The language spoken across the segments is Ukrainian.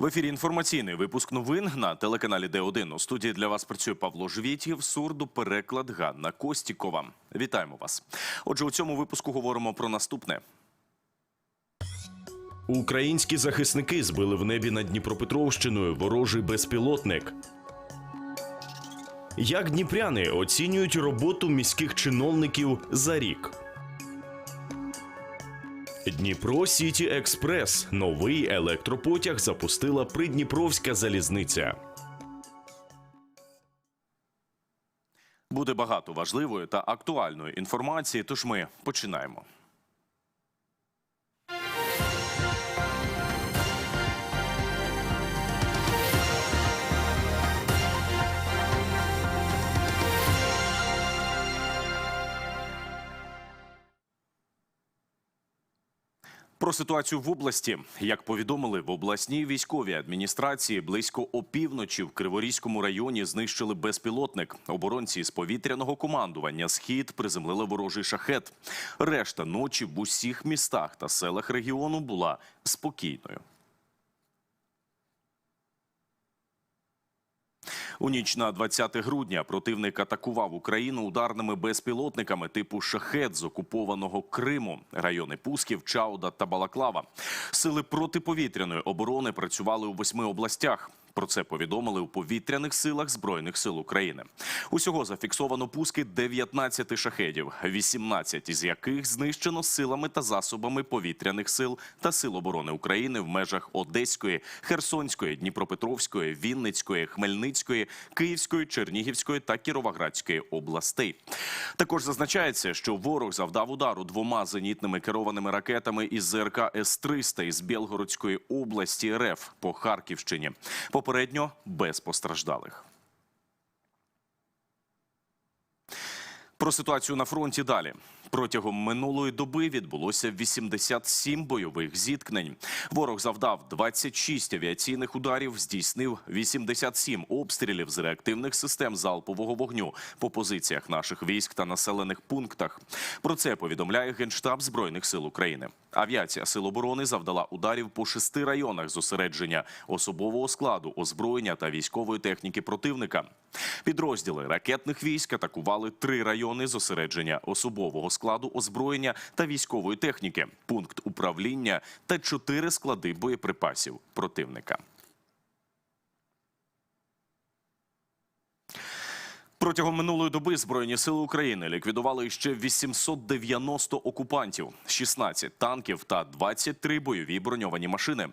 В ефірі інформаційний випуск новин на телеканалі Д1. У студії для вас працює Павло Жвітів, сурдопереклад Ганна Костікова. Вітаємо вас. Отже, у цьому випуску говоримо про наступне. Українські захисники збили в небі над Дніпропетровщиною ворожий безпілотник. Як дніпряни оцінюють роботу міських чиновників за рік? Дніпро Сіті Експрес. Новий електропотяг запустила Придніпровська залізниця. Буде багато важливої та актуальної інформації. Тож ми починаємо. Про ситуацію в області, як повідомили в обласній військовій адміністрації, близько опівночі в Криворізькому районі знищили безпілотник. Оборонці з повітряного командування Схід приземлили ворожий шахет. Решта ночі в усіх містах та селах регіону була спокійною. У ніч на 20 грудня противник атакував Україну ударними безпілотниками типу шахет з окупованого Криму, райони Пусків, Чауда та Балаклава. Сили протиповітряної оборони працювали у восьми областях. Про це повідомили у повітряних силах збройних сил України. Усього зафіксовано пуски 19 шахедів, 18 із яких знищено силами та засобами повітряних сил та сил оборони України в межах Одеської, Херсонської, Дніпропетровської, Вінницької, Хмельницької, Київської, Чернігівської та Кіровоградської областей. Також зазначається, що ворог завдав удару двома зенітними керованими ракетами із ЗРК С-300 із Білгородської області РФ по Харківщині. Попередньо без постраждалих. Про ситуацію на фронті далі. Протягом минулої доби відбулося 87 бойових зіткнень. Ворог завдав 26 авіаційних ударів, здійснив 87 обстрілів з реактивних систем залпового вогню по позиціях наших військ та населених пунктах. Про це повідомляє Генштаб Збройних сил України. Авіація Сил оборони завдала ударів по шести районах зосередження особового складу, озброєння та військової техніки противника. Підрозділи ракетних військ атакували три райони зосередження особового складу, озброєння та військової техніки, пункт управління та чотири склади боєприпасів противника. Протягом минулої доби Збройні сили України ліквідували ще 890 окупантів, 16 танків та 23 бойові броньовані машини.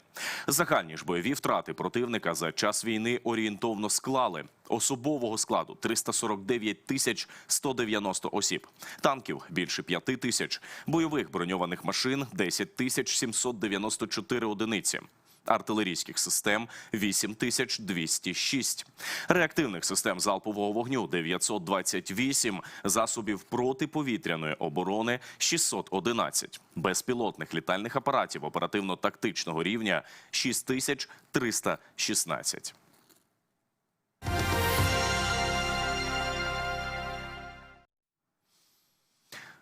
Загальні ж бойові втрати противника за час війни орієнтовно склали. Особового складу 349 тисяч 190 осіб, танків більше 5 тисяч, бойових броньованих машин 10 тисяч 794 одиниці артилерійських систем 8206, реактивних систем залпового вогню 928, засобів протиповітряної оборони 611, безпілотних літальних апаратів оперативно-тактичного рівня 6316.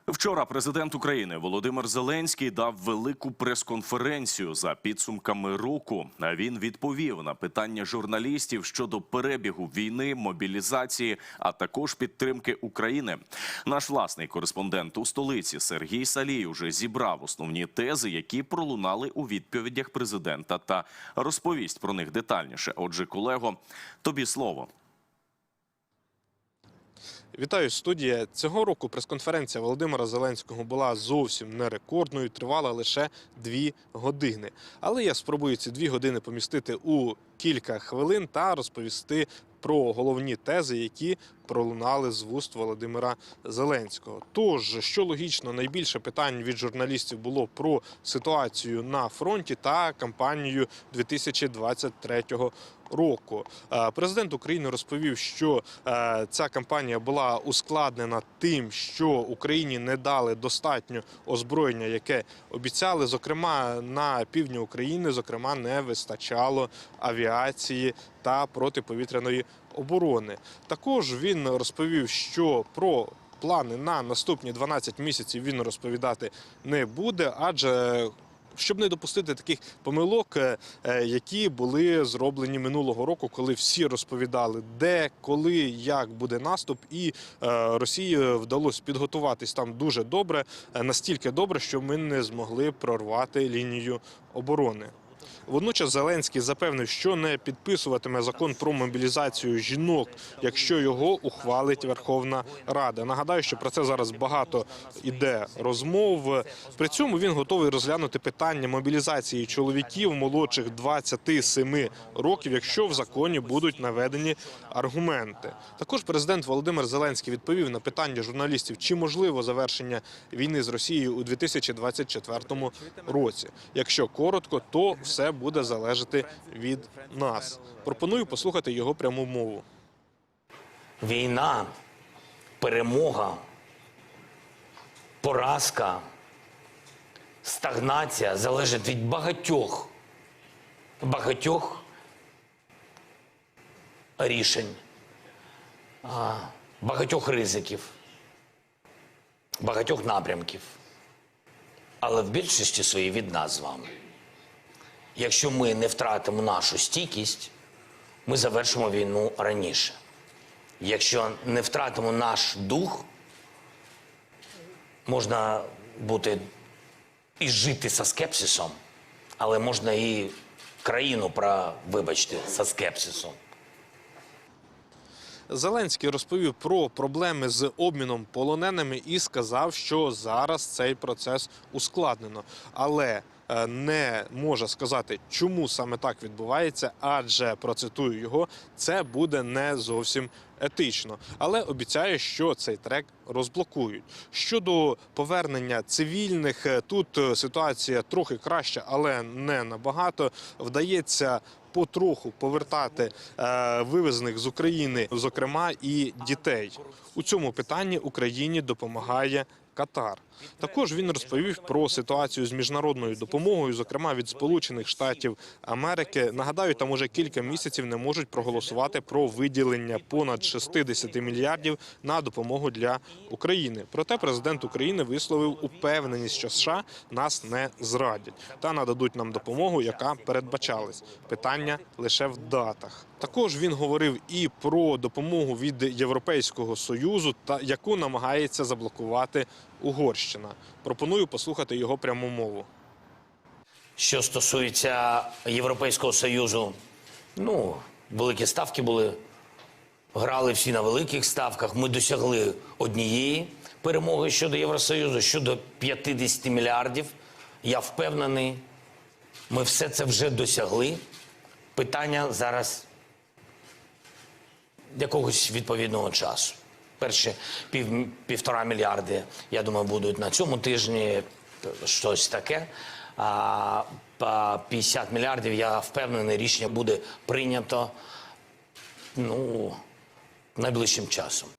Вчора президент України Володимир Зеленський дав велику прес-конференцію за підсумками року. Він відповів на питання журналістів щодо перебігу війни, мобілізації, а також підтримки України. Наш власний кореспондент у столиці Сергій Салій уже зібрав основні тези, які пролунали у відповідях президента, та розповість про них детальніше. Отже, колего, тобі слово. Вітаю студія. Цього року прес-конференція Володимира Зеленського була зовсім не рекордною, тривала лише дві години. Але я спробую ці дві години помістити у кілька хвилин та розповісти про головні тези, які пролунали з вуст Володимира Зеленського. Тож, що логічно, найбільше питань від журналістів було про ситуацію на фронті та кампанію 2023 року. Е, Президент України розповів, що е, ця кампанія була ускладнена тим, що Україні не дали достатньо озброєння, яке обіцяли. Зокрема, на півдні України, зокрема, не вистачало авіації та протиповітряної оборони. Також він розповів, що про Плани на наступні 12 місяців він розповідати не буде, адже щоб не допустити таких помилок, е, е, які були зроблені минулого року, коли всі розповідали, де, коли, як буде наступ, і е, Росії вдалося підготуватись там дуже добре, настільки добре, що ми не змогли прорвати лінію оборони. Водночас Зеленський запевнив, що не підписуватиме закон про мобілізацію жінок, якщо його ухвалить Верховна Рада. Нагадаю, що про це зараз багато іде розмов. При цьому він готовий розглянути питання мобілізації чоловіків молодших 27 років, якщо в законі будуть наведені аргументи. Також президент Володимир Зеленський відповів на питання журналістів, чи можливо завершення війни з Росією у 2024 році. Якщо коротко, то все буде залежати від нас. Пропоную послухати його пряму мову. Війна, перемога, поразка, стагнація залежить від багатьох, багатьох рішень, багатьох ризиків, багатьох напрямків. Але в більшості своїй від нас з вами. Якщо ми не втратимо нашу стійкість, ми завершимо війну раніше. Якщо не втратимо наш дух, можна бути і жити со скепсисом, але можна і країну про, вибачте, со скепсисом. Зеленський розповів про проблеми з обміном полоненими і сказав, що зараз цей процес ускладнено, але е, не може сказати, чому саме так відбувається, адже процитую його, це буде не зовсім етично. Але обіцяє, що цей трек розблокують. Щодо повернення цивільних, е, тут е, ситуація трохи краща, але не набагато. Вдається потроху повертати е, вивезених з України, зокрема і дітей. У цьому питанні Україні допомагає Катар. Також він розповів про ситуацію з міжнародною допомогою, зокрема від Сполучених Штатів Америки. Нагадаю, там уже кілька місяців не можуть проголосувати про виділення понад 60 мільярдів на допомогу для України. Проте президент України висловив упевненість, що США нас не зрадять та нададуть нам допомогу, яка передбачалась. Питання лише в датах. Також він говорив і про допомогу від Європейського союзу, та яку намагається заблокувати Угорщина. Пропоную послухати його пряму мову. Що стосується Європейського Союзу, ну, великі ставки були, грали всі на великих ставках. Ми досягли однієї перемоги щодо Євросоюзу, щодо 50 мільярдів. Я впевнений, ми все це вже досягли. Питання зараз якогось відповідного часу. Перші пів, півтора мільярди, я думаю, будуть на цьому тижні щось таке. А па 50 мільярдів, я впевнений, рішення буде прийнято ну, найближчим часом.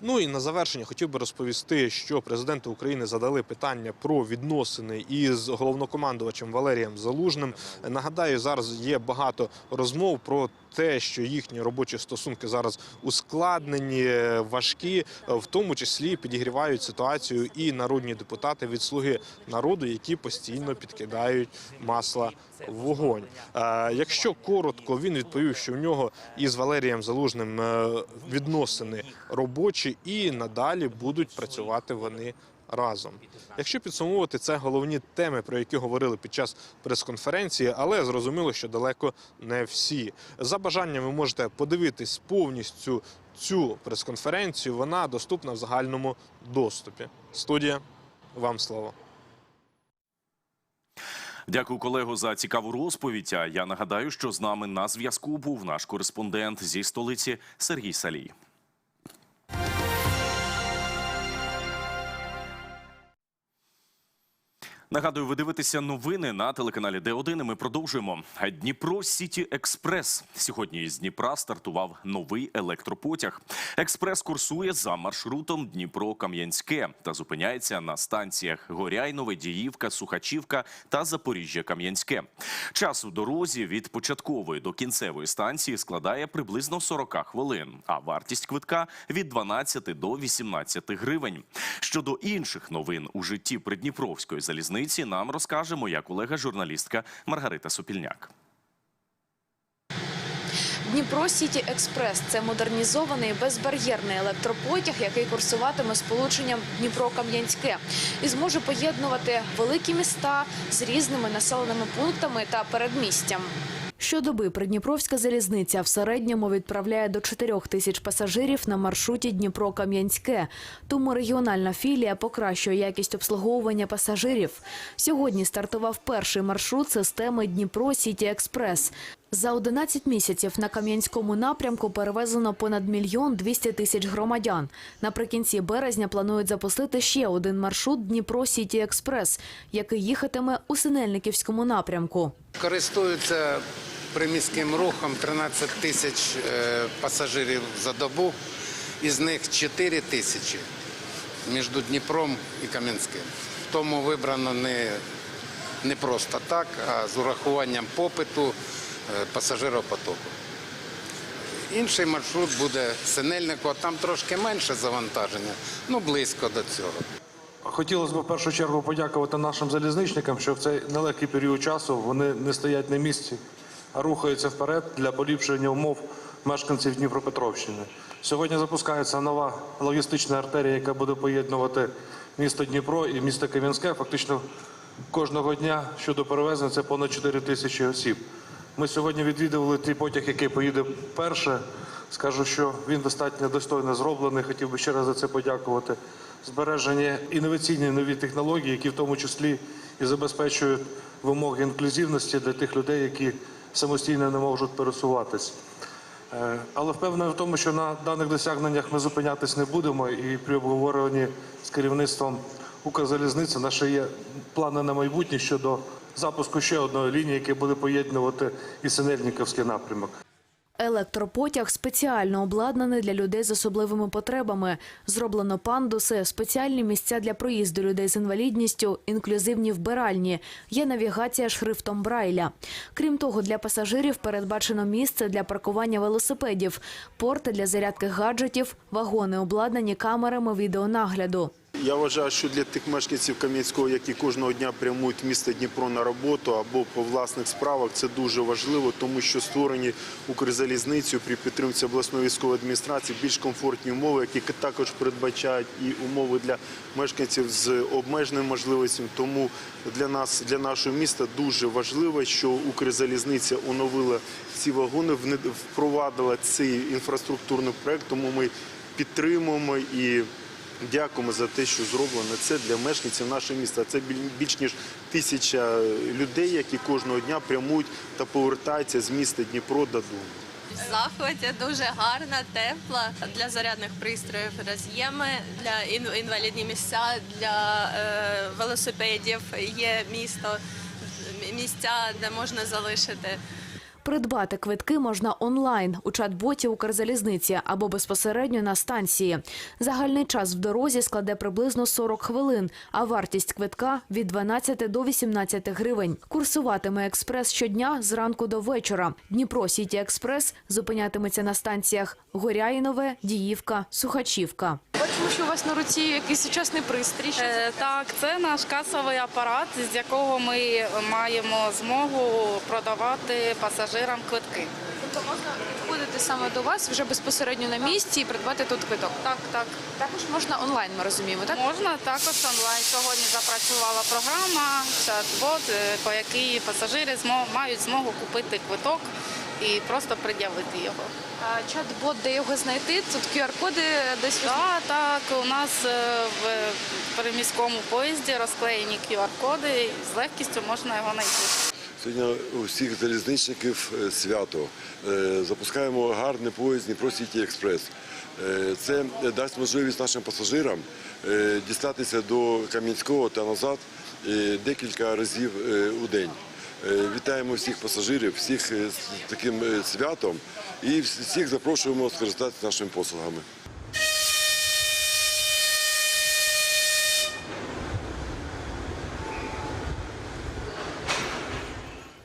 Ну і на завершення хотів би розповісти, що президенту України задали питання про відносини із головнокомандувачем Валерієм Залужним. Нагадаю, зараз є багато розмов про те, що їхні робочі стосунки зараз ускладнені, важкі, в тому числі підігрівають ситуацію і народні депутати від слуги народу, які постійно підкидають масла вогонь. Е, Якщо коротко, він відповів, що в нього із Валерієм Залужним е, відносини робочі і надалі будуть працювати вони разом. Якщо підсумовувати, це головні теми, про які говорили під час прес-конференції, але зрозуміло, що далеко не всі. За бажанням ви можете подивитись повністю цю прес-конференцію. Вона доступна в загальному доступі. Студія, вам слово. Дякую, колего, за цікаву розповідь. А я нагадаю, що з нами на зв'язку був наш кореспондент зі столиці Сергій Салій. Нагадую, ви дивитеся новини на телеканалі Д1. і Ми продовжуємо. Дніпро Сіті Експрес. Сьогодні із Дніпра стартував новий електропотяг. Експрес курсує за маршрутом Дніпро-Кам'янське та зупиняється на станціях Горяйнове, Діївка, Сухачівка та Запоріжжя-Кам'янське. Час у дорозі від початкової до кінцевої станції складає приблизно 40 хвилин, а вартість квитка від 12 до 18 гривень. Щодо інших новин у житті Придніпровської залізниці. Залізниці, нам розкаже моя колега-журналістка Маргарита Супільняк. Дніпро Сіті Експрес це модернізований безбар'єрний електропотяг, який курсуватиме сполученням Дніпро-Кам'янське і зможе поєднувати великі міста з різними населеними пунктами та передмістям. Щодоби Придніпровська залізниця в середньому відправляє до 4 тисяч пасажирів на маршруті Дніпро-Кам'янське. Тому регіональна філія покращує якість обслуговування пасажирів. Сьогодні стартував перший маршрут системи Дніпро Сіті Експрес. За 11 місяців на Кам'янському напрямку перевезено понад мільйон 200 тисяч громадян. Наприкінці березня планують запустити ще один маршрут Дніпро Сіті Експрес, який їхатиме у Синельниківському напрямку. Користуються приміським рухом 13 тисяч е, пасажирів за добу, із них 4 тисячі між Дніпром і Кам'янським. Тому вибрано не, не просто так, а з урахуванням попиту пасажиропотоку. Інший маршрут буде Синельнику, там трошки менше завантаження, ну близько до цього. Хотілося б в першу чергу подякувати нашим залізничникам, що в цей нелегкий період часу вони не стоять на місці, а рухаються вперед для поліпшення умов мешканців Дніпропетровщини. Сьогодні запускається нова логістична артерія, яка буде поєднувати місто Дніпро і місто Кам'янське. Фактично кожного дня щодо перевезення це понад 4 тисячі осіб. Ми сьогодні відвідували той потяг, який поїде перше. Скажу, що він достатньо достойно зроблений. Хотів би ще раз за це подякувати. Збереження інноваційні нові технології, які в тому числі і забезпечують вимоги інклюзивності для тих людей, які самостійно не можуть пересуватись. Е, Але впевнений в тому, що на даних досягненнях ми зупинятись не будемо, і при обговоренні з керівництвом Укрзалізниці наші є плани на майбутнє щодо запуску ще одної лінії, яка буде поєднувати і Синельниковський напрямок. Електропотяг спеціально обладнаний для людей з особливими потребами. Зроблено пандуси, спеціальні місця для проїзду людей з інвалідністю, інклюзивні вбиральні. Є навігація шрифтом Брайля. Крім того, для пасажирів передбачено місце для паркування велосипедів, порти для зарядки гаджетів, вагони обладнані камерами відеонагляду. Я вважаю, що для тих мешканців Кам'янського, які кожного дня прямують в місто Дніпро на роботу або по власних справах, це дуже важливо, тому що створені Укрзалізницею при підтримці обласної військової адміністрації більш комфортні умови, які також передбачають і умови для мешканців з обмеженими можливостями. Тому для нас, для нашого міста, дуже важливо, що Укрзалізниця оновила ці вагони, впровадила цей інфраструктурний проект. Тому ми підтримуємо і. Дякуємо за те, що зроблено це для мешканців нашого міста. Це більш ніж тисяча людей, які кожного дня прямують та повертаються з міста Дніпро додому. В захваті дуже гарна, тепла для зарядних пристроїв, роз'єми для інвалідні місця для е, велосипедів. Є місто місця, де можна залишити. Придбати квитки можна онлайн у чат-боті Укрзалізниці або безпосередньо на станції. Загальний час в дорозі складе приблизно 40 хвилин, а вартість квитка від 12 до 18 гривень. Курсуватиме експрес щодня зранку до вечора. Дніпро Сіті Експрес зупинятиметься на станціях Горяїнове, Діївка, Сухачівка. Що вас на руці якийсь сучасний пристрій. Е, Так, це наш касовий апарат, з якого ми маємо змогу продавати пасажирам квитки. Тобто можна підходити саме до вас вже безпосередньо на місці і придбати тут квиток. Так, так. Також можна онлайн, ми розуміємо, так? Можна також онлайн. Сьогодні запрацювала програма, чат-бот, е, по якій пасажири мають змогу купити квиток і просто пред'явити його. А чат-бот, де його знайти? Тут QR-коди десь Так, так, у нас е, в приміському поїзді розклеєні QR-коди, і з легкістю можна його знайти. Сьогодні у всіх залізничників е, свято. Е, Запускаємо гарний поїзд Дніпро Сіті Експрес. Е, Це дасть можливість нашим пасажирам е, дістатися до Кам'янського та назад е, декілька разів е, у день. Е, Вітаємо всіх пасажирів, всіх е, з таким е, святом і всіх запрошуємо скористатися нашими послугами.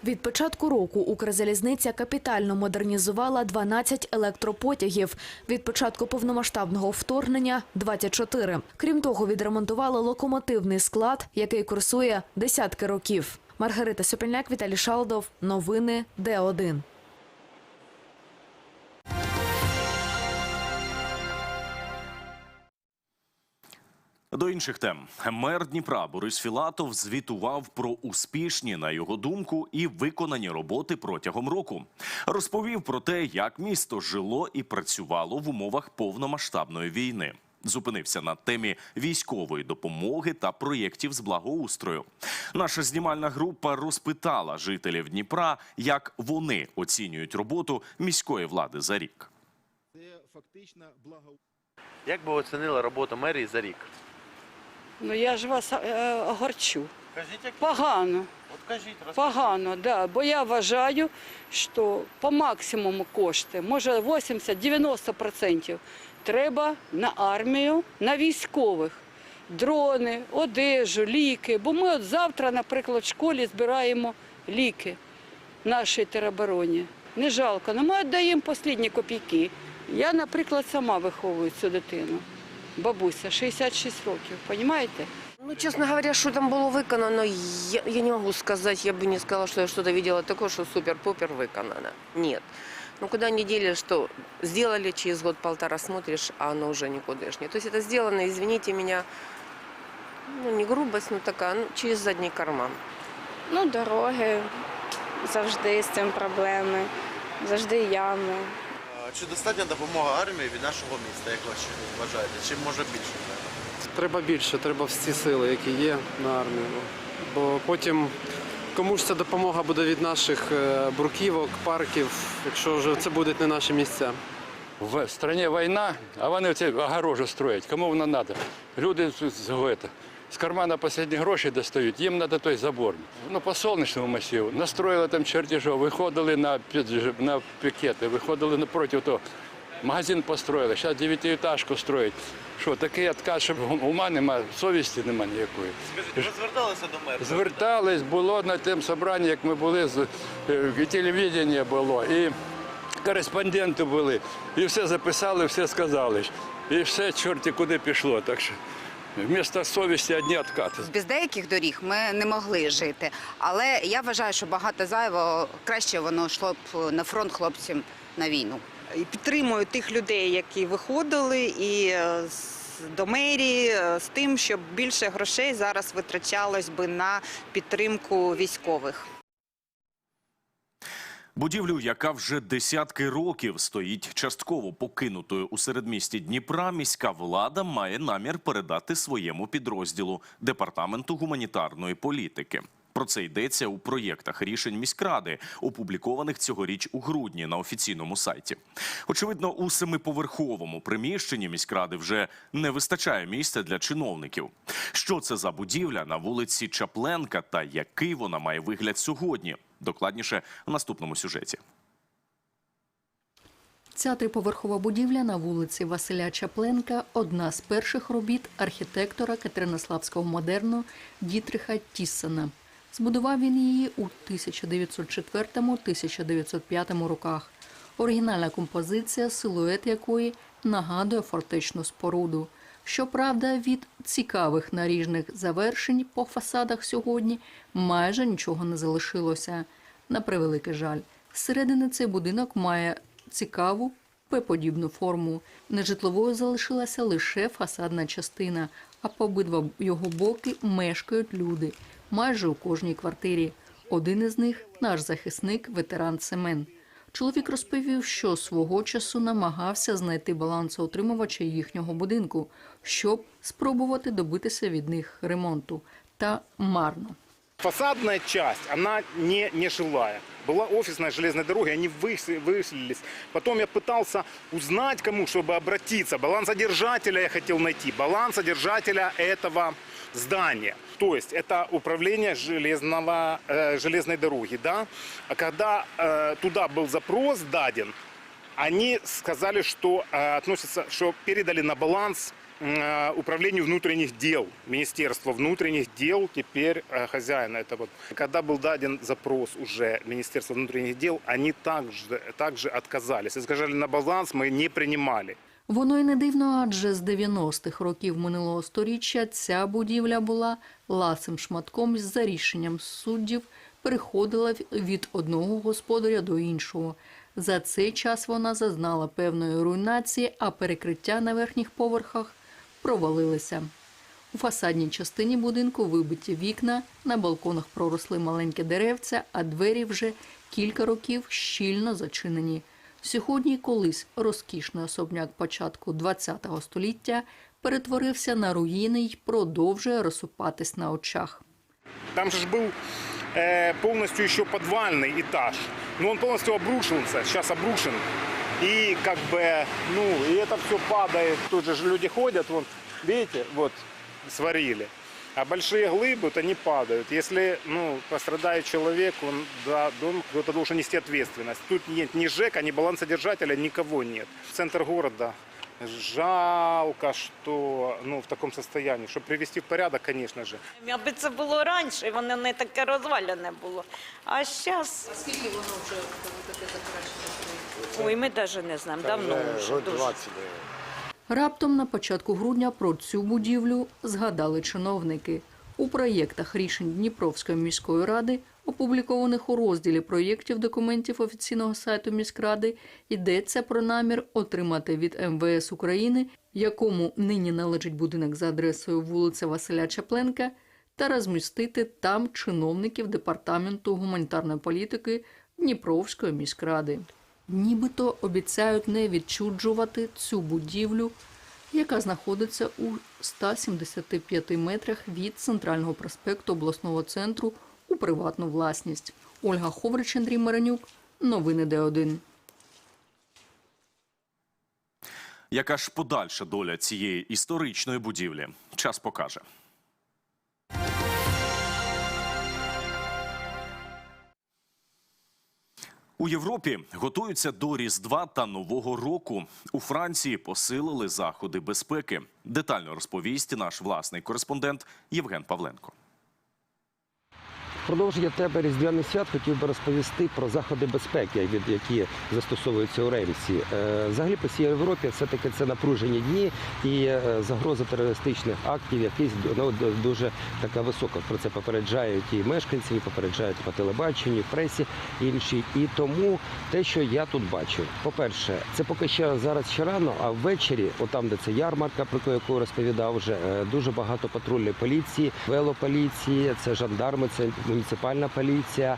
Від початку року Укрзалізниця капітально модернізувала 12 електропотягів. Від початку повномасштабного вторгнення – 24. Крім того, відремонтували локомотивний склад, який курсує десятки років. Маргарита Сопільняк, Віталій Шалдов. Новини Д1. До інших тем мер Дніпра Борис Філатов звітував про успішні, на його думку, і виконані роботи протягом року. Розповів про те, як місто жило і працювало в умовах повномасштабної війни. Зупинився на темі військової допомоги та проєктів з благоустрою. Наша знімальна група розпитала жителів Дніпра, як вони оцінюють роботу міської влади за рік. Як би оцінили роботу мерії за рік? Ну я ж вас е, огорчу. Кажіть, як Погано, от кажіть, погано, да. Бо я вважаю, що по максимуму кошти, може 80-90% треба на армію, на військових. Дрони, одежу, ліки. Бо ми от завтра, наприклад, в школі збираємо ліки нашій теробороні. Не жалко, але ми віддаємо останні копійки. Я, наприклад, сама виховую цю дитину. Бабуся, 66 років, розумієте? Ну, честно говоря, что там было выконано, я, я не могу сказать, я бы не сказала, что я что-то видела такое, что супер-пупер выконано. Нет. Ну, куда они дели, что сделали через год-полтора, смотришь, а оно уже никудышнее. То есть это сделано, извините меня, ну, не грубость, но такая, ну, через задний карман. Ну, дороги завжди з цим проблеми, завжди ями. Чи достатня допомога армії від нашого міста, як ви вважаєте? Чи може більше? Треба більше, треба всі сили, які є на армію. Бо потім комусь ця допомога буде від наших е, бруківок, парків, якщо вже це будуть не наші місця. В стране війна, а вони ці огорожі строять. Кому воно треба? Люди з, кармана останні гроші достають, їм треба той забор. Ну, по сонячному масиву. Настроїли там чертежов, виходили на, на пікети, виходили напроти того. Магазин построїли, зараз дев'ятиэтажку строять. Що, такий отказ, щоб ума немає, совісті немає ніякої. Ви зверталися до мера? Звертались, було на тим собранні, як ми були, е, і телевідення було, і кореспонденти були, і все записали, все сказали. І все чорті куди пішло. Так що вмісто совісті одні відкати. Без деяких доріг ми не могли жити. Але я вважаю, що багато зайвого краще воно йшло б на фронт хлопцям на війну. І підтримую тих людей, які виходили, і е, до мерії е, з тим, щоб більше грошей зараз витрачалось би на підтримку військових. Будівлю, яка вже десятки років стоїть частково покинутою у середмісті Дніпра, міська влада має намір передати своєму підрозділу департаменту гуманітарної політики. Про це йдеться у проєктах рішень міськради, опублікованих цьогоріч у грудні на офіційному сайті. Очевидно, у семиповерховому приміщенні міськради вже не вистачає місця для чиновників. Що це за будівля на вулиці Чапленка та який вона має вигляд сьогодні? Докладніше в наступному сюжеті. Ця триповерхова будівля на вулиці Василя Чапленка одна з перших робіт архітектора Катеринославського модерну Дітриха Тіссена. Збудував він її у 1904-1905 роках. Оригінальна композиція, силует якої нагадує фортечну споруду. Щоправда, від цікавих наріжних завершень по фасадах сьогодні майже нічого не залишилося. На превеликий жаль, зсередини цей будинок має цікаву П-подібну форму. Нежитловою залишилася лише фасадна частина, а по обидва його боки мешкають люди майже у кожній квартирі. Один із них наш захисник, ветеран Семен. Чоловік розповів, що свого часу намагався знайти балансоутримувача їхнього будинку, щоб спробувати добитися від них ремонту. Та марно. Фасадная часть, она не, не жилая. Была офисная железная дорога, и они выс- выселились. Потом я пытался узнать, кому, чтобы обратиться. Балансодержателя я хотел найти. Балансодержателя этого здания. То есть это управление железного, э, железной дороги. Да? А когда э, туда был запрос даден, они сказали, что э, относятся, что передали на баланс э, управлению внутренних дел. Министерство внутренних дел теперь э, хозяин. Это вот. Когда был даден запрос уже Министерства внутренних дел, они также, также отказались. И сказали, на баланс мы не принимали. Воно й не дивно, адже з 90-х років минулого сторіччя ця будівля була ласим шматком за рішенням суддів переходила від одного господаря до іншого. За цей час вона зазнала певної руйнації, а перекриття на верхніх поверхах провалилися. У фасадній частині будинку вибиті вікна, на балконах проросли маленькі деревця, а двері вже кілька років щільно зачинені. Сьогодні колись розкішний особняк початку ХХ століття перетворився на руїни й продовжує розсупатись на очах. Там же ж был э, полностью еще подвальный этаж. Но он полностью обрушился, сейчас обрушен. И как бы, ну, и это все падает. Тут же ж люди ходят, вот, видите, вот, сварили. А большие глыбы, вот они падают. Если, ну, пострадает человек, он, да, дом, кто-то должен нести ответственность. Тут нет ни ЖЭКа, ни балансодержателя, никого нет. Центр города. Жалко, что ну, в таком состоянии. Чтобы привести в порядок, конечно же. Аби це було раніше, воно не таке розвалене було. А зараз... А скільки воно вже таке закрашене? Ой, ми навіть не знаємо, давно вже дуже. Раптом на початку грудня про цю будівлю згадали чиновники. У проєктах рішень Дніпровської міської ради, опублікованих у розділі проєктів документів офіційного сайту міськради, йдеться про намір отримати від МВС України, якому нині належить будинок за адресою вулиця Василя Чапленка, та розмістити там чиновників департаменту гуманітарної політики Дніпровської міськради. Нібито обіцяють не відчуджувати цю будівлю, яка знаходиться у 175 метрах від центрального проспекту обласного центру у приватну власність. Ольга Ховрич, Андрій Маранюк. Новини Д1. Яка ж подальша доля цієї історичної будівлі? Час покаже. У Європі готуються до Різдва та Нового року. У Франції посилили заходи безпеки. Детально розповість наш власний кореспондент Євген Павленко. Продовження тебе різдвяний свят хотів би розповісти про заходи безпеки, від які застосовуються у Ремсі. Е, Взагалі по всій Європі все-таки це напружені дні і е, загроза терористичних актів, якісь ну, дуже така висока. Про це попереджають і мешканці, і попереджають по телебаченню, в пресі інші. І тому те, що я тут бачу, по-перше, це поки що зараз ще рано, а ввечері, отам, де це ярмарка, про яку розповідав вже, е, дуже багато патрульної поліції, велополіції, це жандарми, це муніципальна поліція.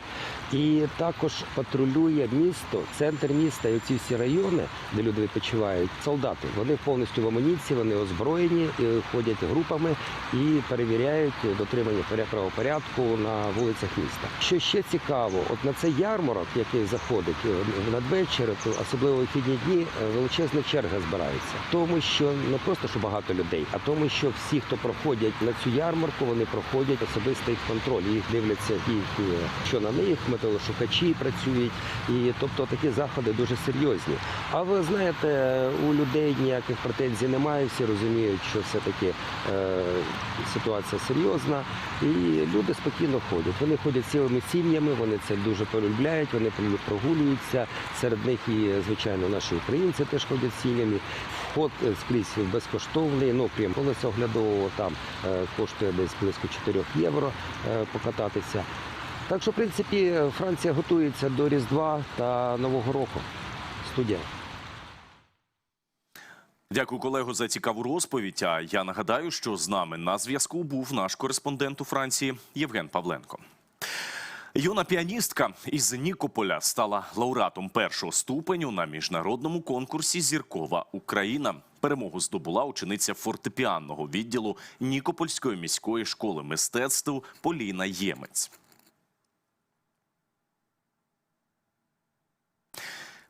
І також патрулює місто, центр міста і оці всі райони, де люди відпочивають, солдати. Вони повністю в амуніції, вони озброєні, ходять групами і перевіряють дотримання правопорядку на вулицях міста. Що ще цікаво, от на цей ярмарок, який заходить е, надвечір, особливо вихідні дні, е, величезна черга збирається. Тому що не просто що багато людей, а тому, що всі, хто проходять на цю ярмарку, вони проходять особистий контроль. Їх дивляться і е, що на них металошукачі працюють, і тобто такі заходи дуже серйозні. А ви знаєте, у людей ніяких претензій немає. Всі розуміють, що все таки е, ситуація серйозна, і люди спокійно ходять. Вони ходять цілими сім'ями, вони це дуже полюбляють, вони прогулюються. Серед них і звичайно наші українці теж ходять сім'ями. Вход е, скрізь безкоштовний, ну крім колеса оглядового, там е, коштує десь близько 4 євро е, покататися. Так що, в принципі, Франція готується до Різдва та Нового року. Студія. Дякую, колего, за цікаву розповідь. А я нагадаю, що з нами на зв'язку був наш кореспондент у Франції Євген Павленко. Юна піаністка із Нікополя стала лауреатом першого ступеню на міжнародному конкурсі Зіркова Україна. Перемогу здобула учениця фортепіанного відділу Нікопольської міської школи мистецтв Поліна Ємець.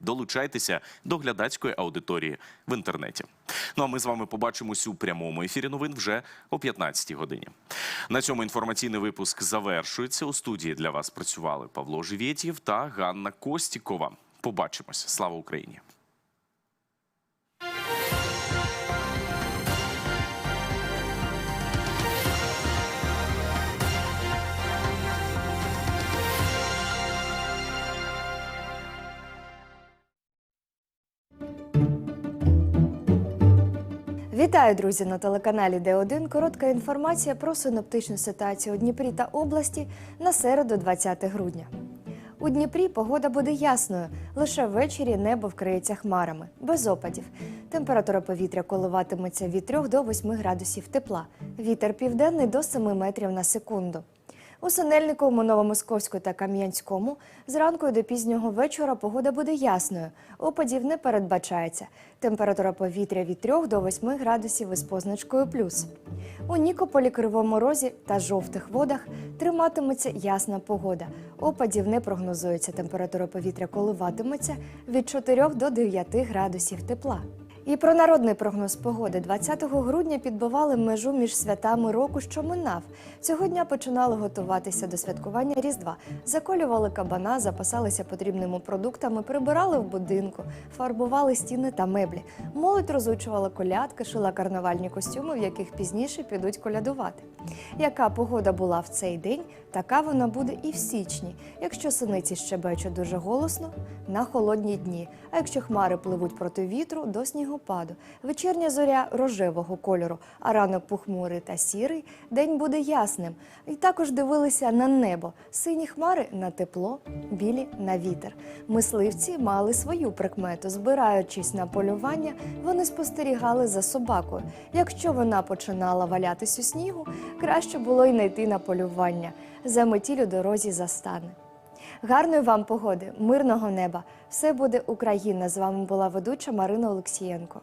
Долучайтеся до глядацької аудиторії в інтернеті. Ну а ми з вами побачимось у прямому ефірі новин вже о 15-й годині. На цьому інформаційний випуск завершується. У студії для вас працювали Павло Живєтєв та Ганна Костікова. Побачимось. Слава Україні! Вітаю, друзі, на телеканалі Д1. Коротка інформація про синоптичну ситуацію у Дніпрі та області на середу 20 грудня. У Дніпрі погода буде ясною. Лише ввечері небо вкриється хмарами, без опадів. Температура повітря коливатиметься від 3 до 8 градусів тепла. Вітер південний до 7 метрів на секунду. У Синельниковому, Новомосковську та Кам'янському зранку і до пізнього вечора погода буде ясною. Опадів не передбачається. Температура повітря від 3 до 8 градусів із позначкою плюс. У Нікополі, Кривому Розі та жовтих водах триматиметься ясна погода. Опадів не прогнозується. Температура повітря коливатиметься від 4 до 9 градусів тепла. І про народний прогноз погоди 20 грудня підбивали межу між святами року, що минав. Цього дня починали готуватися до святкування Різдва, заколювали кабана, запасалися потрібними продуктами, прибирали в будинку, фарбували стіни та меблі. Молодь розучувала колядки, шила карнавальні костюми, в яких пізніше підуть колядувати. Яка погода була в цей день, така вона буде і в січні. Якщо синиці щебечуть дуже голосно, на холодні дні. А якщо хмари пливуть проти вітру, до снігопаду. Вечірня зоря рожевого кольору, а ранок похмурий та сірий, день буде ясним. І також дивилися на небо. Сині хмари на тепло, білі на вітер. Мисливці мали свою прикмету. Збираючись на полювання, вони спостерігали за собакою. Якщо вона починала валятись у снігу, краще було й не йти на полювання. Заметіль у дорозі застане. Гарної вам погоди, мирного неба! Все буде Україна. З вами була ведуча Марина Олексієнко.